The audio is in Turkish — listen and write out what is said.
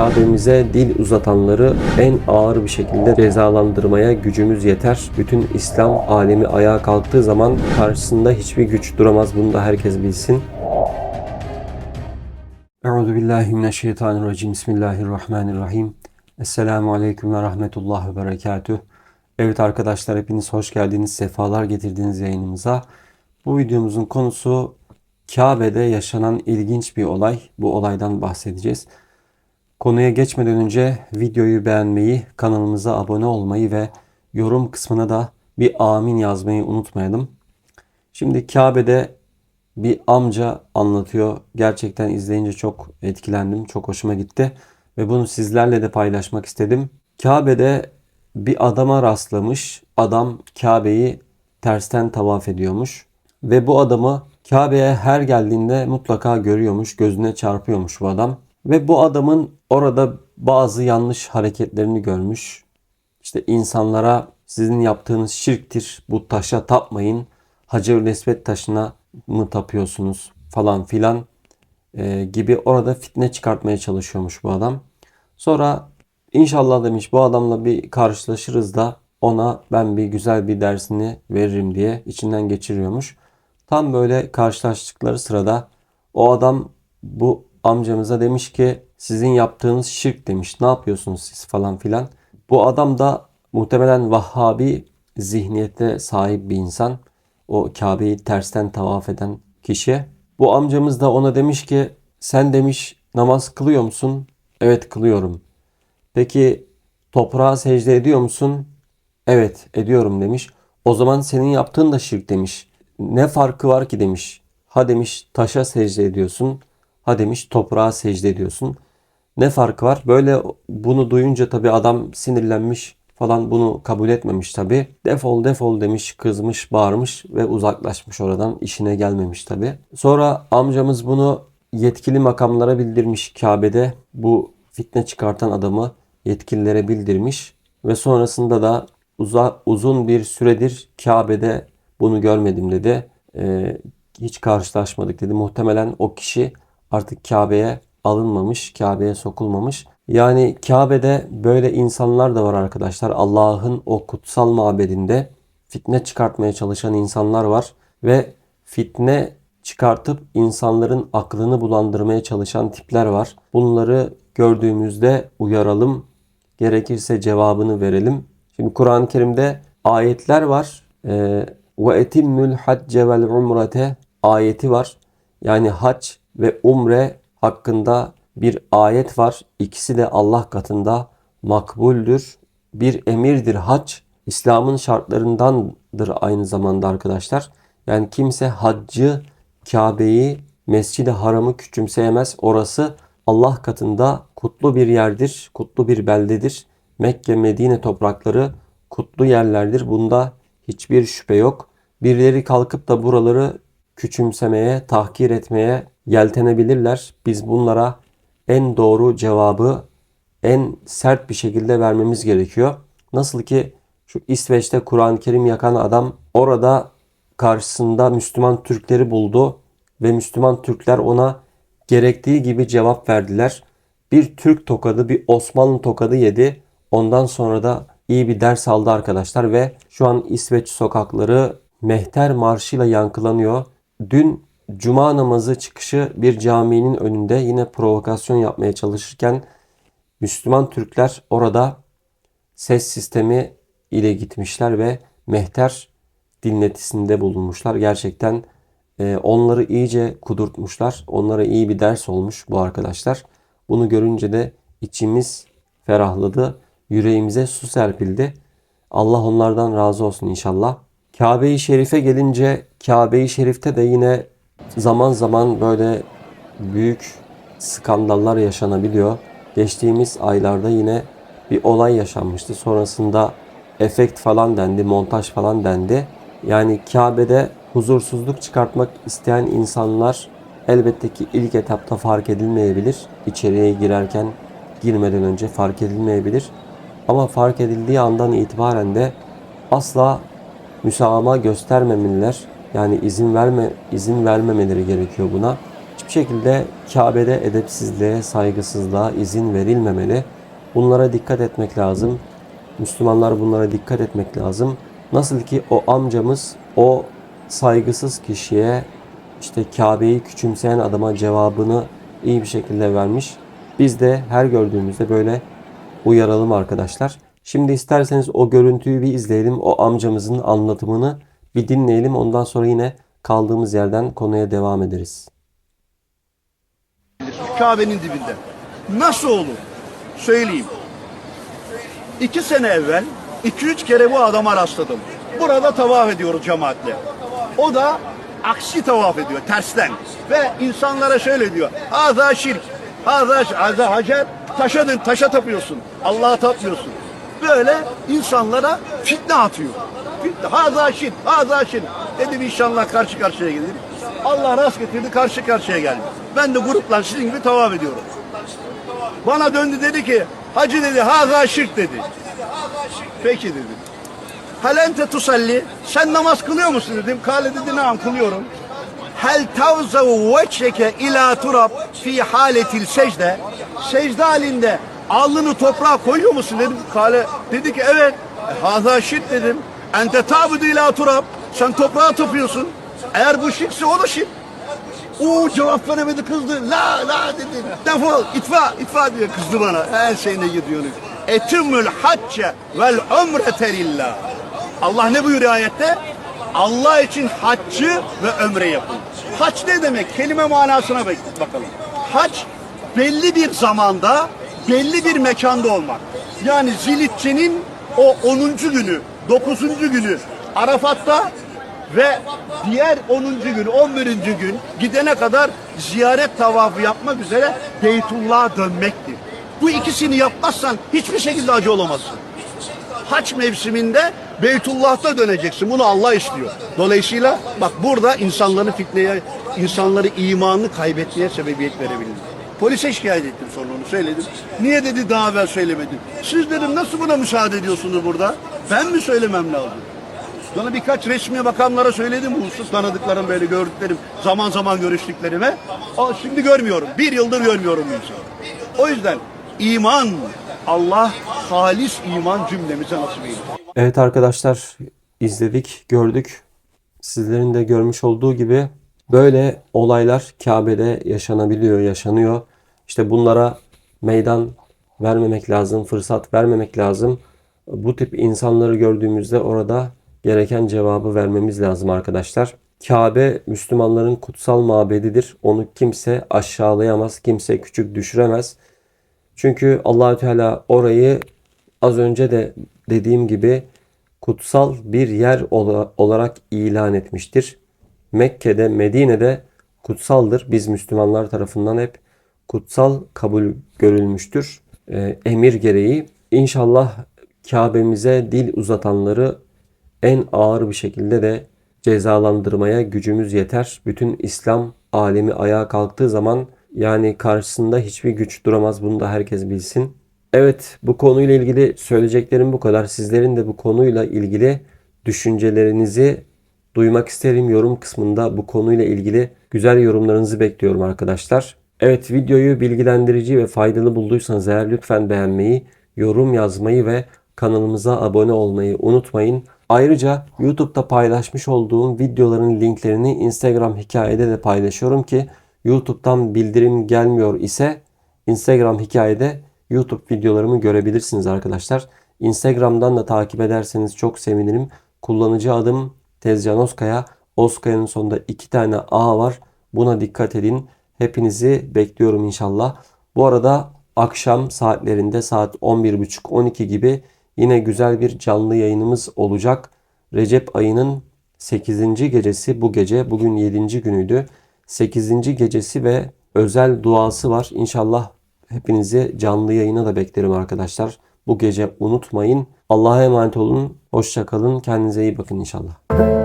Kabe'mize dil uzatanları en ağır bir şekilde cezalandırmaya gücümüz yeter. Bütün İslam alemi ayağa kalktığı zaman karşısında hiçbir güç duramaz. Bunu da herkes bilsin. Euzu billahi mineşşeytanirracim. Bismillahirrahmanirrahim. Esselamu aleyküm ve rahmetullah ve berekatüh. Evet arkadaşlar hepiniz hoş geldiniz. Sefalar getirdiniz yayınımıza. Bu videomuzun konusu Kabe'de yaşanan ilginç bir olay. Bu olaydan bahsedeceğiz. Konuya geçmeden önce videoyu beğenmeyi, kanalımıza abone olmayı ve yorum kısmına da bir amin yazmayı unutmayalım. Şimdi Kabe'de bir amca anlatıyor. Gerçekten izleyince çok etkilendim. Çok hoşuma gitti. Ve bunu sizlerle de paylaşmak istedim. Kabe'de bir adama rastlamış. Adam Kabe'yi tersten tavaf ediyormuş. Ve bu adamı Kabe'ye her geldiğinde mutlaka görüyormuş. Gözüne çarpıyormuş bu adam. Ve bu adamın orada bazı yanlış hareketlerini görmüş. İşte insanlara sizin yaptığınız şirktir. Bu taşa tapmayın. Hacer-ül Esved taşına mı tapıyorsunuz falan filan e, gibi orada fitne çıkartmaya çalışıyormuş bu adam. Sonra inşallah demiş bu adamla bir karşılaşırız da ona ben bir güzel bir dersini veririm diye içinden geçiriyormuş. Tam böyle karşılaştıkları sırada o adam bu amcamıza demiş ki sizin yaptığınız şirk demiş. Ne yapıyorsunuz siz falan filan. Bu adam da muhtemelen Vahhabi zihniyete sahip bir insan. O Kabe'yi tersten tavaf eden kişi. Bu amcamız da ona demiş ki sen demiş namaz kılıyor musun? Evet kılıyorum. Peki toprağa secde ediyor musun? Evet ediyorum demiş. O zaman senin yaptığın da şirk demiş. Ne farkı var ki demiş. Ha demiş taşa secde ediyorsun. Ha demiş toprağa secde ediyorsun. Ne farkı var? Böyle bunu duyunca tabii adam sinirlenmiş falan bunu kabul etmemiş tabii. Defol defol demiş, kızmış, bağırmış ve uzaklaşmış oradan. işine gelmemiş tabii. Sonra amcamız bunu yetkili makamlara bildirmiş Kabe'de. Bu fitne çıkartan adamı yetkililere bildirmiş ve sonrasında da uza, uzun bir süredir Kabe'de bunu görmedim dedi. Ee, hiç karşılaşmadık dedi. Muhtemelen o kişi artık Kabe'ye alınmamış, Kabe'ye sokulmamış. Yani Kabe'de böyle insanlar da var arkadaşlar. Allah'ın o kutsal mabedinde fitne çıkartmaya çalışan insanlar var ve fitne çıkartıp insanların aklını bulandırmaya çalışan tipler var. Bunları gördüğümüzde uyaralım. Gerekirse cevabını verelim. Şimdi Kur'an-ı Kerim'de ayetler var. Ee, Ve etimmül hacce vel umrete ayeti var. Yani hac ve umre hakkında bir ayet var. İkisi de Allah katında makbuldür. Bir emirdir hac. İslam'ın şartlarındandır aynı zamanda arkadaşlar. Yani kimse haccı, Kabe'yi, Mescid-i Haram'ı küçümseyemez. Orası Allah katında kutlu bir yerdir, kutlu bir beldedir. Mekke, Medine toprakları kutlu yerlerdir. Bunda hiçbir şüphe yok. Birileri kalkıp da buraları küçümsemeye, tahkir etmeye yeltenebilirler. Biz bunlara en doğru cevabı en sert bir şekilde vermemiz gerekiyor. Nasıl ki şu İsveç'te Kur'an-ı Kerim yakan adam orada karşısında Müslüman Türkleri buldu ve Müslüman Türkler ona gerektiği gibi cevap verdiler. Bir Türk tokadı, bir Osmanlı tokadı yedi. Ondan sonra da iyi bir ders aldı arkadaşlar ve şu an İsveç sokakları mehter marşıyla yankılanıyor. Dün cuma namazı çıkışı bir caminin önünde yine provokasyon yapmaya çalışırken Müslüman Türkler orada ses sistemi ile gitmişler ve mehter dinletisinde bulunmuşlar. Gerçekten e, onları iyice kudurtmuşlar. Onlara iyi bir ders olmuş bu arkadaşlar. Bunu görünce de içimiz ferahladı. Yüreğimize su serpildi. Allah onlardan razı olsun inşallah. Kabe-i Şerif'e gelince Kabe-i Şerif'te de yine zaman zaman böyle büyük skandallar yaşanabiliyor. Geçtiğimiz aylarda yine bir olay yaşanmıştı. Sonrasında efekt falan dendi, montaj falan dendi. Yani Kabe'de huzursuzluk çıkartmak isteyen insanlar elbette ki ilk etapta fark edilmeyebilir. İçeriye girerken girmeden önce fark edilmeyebilir. Ama fark edildiği andan itibaren de asla müsamaha göstermemeliler. Yani izin verme izin vermemeleri gerekiyor buna. Hiçbir şekilde Kabe'de edepsizliğe, saygısızlığa izin verilmemeli. Bunlara dikkat etmek lazım. Müslümanlar bunlara dikkat etmek lazım. Nasıl ki o amcamız o saygısız kişiye işte Kabe'yi küçümseyen adama cevabını iyi bir şekilde vermiş. Biz de her gördüğümüzde böyle uyaralım arkadaşlar. Şimdi isterseniz o görüntüyü bir izleyelim. O amcamızın anlatımını bir dinleyelim. Ondan sonra yine kaldığımız yerden konuya devam ederiz. Kabe'nin dibinde. Nasıl olur? Söyleyeyim. İki sene evvel iki üç kere bu adama rastladım. Burada tavaf ediyoruz cemaatle. O da aksi tavaf ediyor tersten. Ve insanlara şöyle diyor. Haza şirk. Haza, haza hacer. Taşa, taşa tapıyorsun. Allah'a tapmıyorsun. Böyle insanlara fitne atıyor. Fitne. Haza şirk. Haza şirk. Dedim inşallah karşı karşıya gelir. Allah rast getirdi karşı karşıya geldi. Ben de grupla sizin gibi tavaf ediyorum. Bana döndü dedi ki hacı dedi haza şirk dedi. Peki dedim. Halente tusalli sen namaz kılıyor musun dedim. Kale dedi naam kılıyorum. Hel tavzavu veçheke ila turab fi haletil secde. Secde halinde alnını toprağa koyuyor musun dedim. Kale dedi ki evet. E, haza şirk dedim. Ente tabudu ila turab. Sen toprağa tapıyorsun. Eğer bu şirkse o da şirk. O cevap veremedi kızdı. La la dedi. Defol itfa itfa diyor kızdı bana. Her şeyine gidiyor. Etimül hacce vel umrete lillah. Allah ne buyuruyor ayette? Allah için haccı ve ömre yapın. Hac ne demek? Kelime manasına bak- bakalım. Hac belli bir zamanda, belli bir mekanda olmak. Yani Zilitçe'nin o 10. günü, 9. günü Arafat'ta ve diğer 10. gün, 11. gün gidene kadar ziyaret tavafı yapmak üzere Beytullah'a dönmektir. Bu ikisini yapmazsan hiçbir şekilde hacı olamazsın. Haç mevsiminde Beytullah'ta döneceksin. Bunu Allah istiyor. Dolayısıyla bak burada insanları fitneye, insanları imanını kaybetmeye sebebiyet verebilir. Polise şikayet ettim sonra onu söyledim. Niye dedi daha evvel söylemedin? Siz dedim nasıl buna müsaade ediyorsunuz burada? Ben mi söylemem lazım? Sonra birkaç resmi makamlara söyledim bu husus tanıdıklarım böyle gördüklerim zaman zaman görüştüklerime. Aa, şimdi görmüyorum. Bir yıldır görmüyorum bu insanı. O yüzden iman Allah halis iman cümlemize nasip eylesin. Evet arkadaşlar izledik, gördük. Sizlerin de görmüş olduğu gibi böyle olaylar Kabe'de yaşanabiliyor, yaşanıyor. İşte bunlara meydan vermemek lazım, fırsat vermemek lazım. Bu tip insanları gördüğümüzde orada gereken cevabı vermemiz lazım arkadaşlar. Kabe Müslümanların kutsal mabedidir. Onu kimse aşağılayamaz, kimse küçük düşüremez. Çünkü Allahü Teala orayı az önce de dediğim gibi kutsal bir yer ola- olarak ilan etmiştir. Mekke'de, Medine'de kutsaldır. Biz Müslümanlar tarafından hep kutsal kabul görülmüştür. Ee, emir gereği. İnşallah Kabe'mize dil uzatanları en ağır bir şekilde de cezalandırmaya gücümüz yeter. Bütün İslam alemi ayağa kalktığı zaman yani karşısında hiçbir güç duramaz. Bunu da herkes bilsin. Evet bu konuyla ilgili söyleyeceklerim bu kadar. Sizlerin de bu konuyla ilgili düşüncelerinizi duymak isterim. Yorum kısmında bu konuyla ilgili güzel yorumlarınızı bekliyorum arkadaşlar. Evet videoyu bilgilendirici ve faydalı bulduysanız eğer lütfen beğenmeyi, yorum yazmayı ve kanalımıza abone olmayı unutmayın. Ayrıca YouTube'da paylaşmış olduğum videoların linklerini Instagram hikayede de paylaşıyorum ki YouTube'dan bildirim gelmiyor ise Instagram hikayede YouTube videolarımı görebilirsiniz arkadaşlar. Instagram'dan da takip ederseniz çok sevinirim. Kullanıcı adım Tezcan Oskaya. Oskaya'nın sonunda iki tane A var. Buna dikkat edin. Hepinizi bekliyorum inşallah. Bu arada akşam saatlerinde saat 11.30-12 gibi yine güzel bir canlı yayınımız olacak. Recep ayının 8. gecesi bu gece. Bugün 7. günüydü. 8. gecesi ve özel duası var. İnşallah hepinizi canlı yayına da beklerim arkadaşlar. Bu gece unutmayın. Allah'a emanet olun. Hoşça kalın. Kendinize iyi bakın inşallah.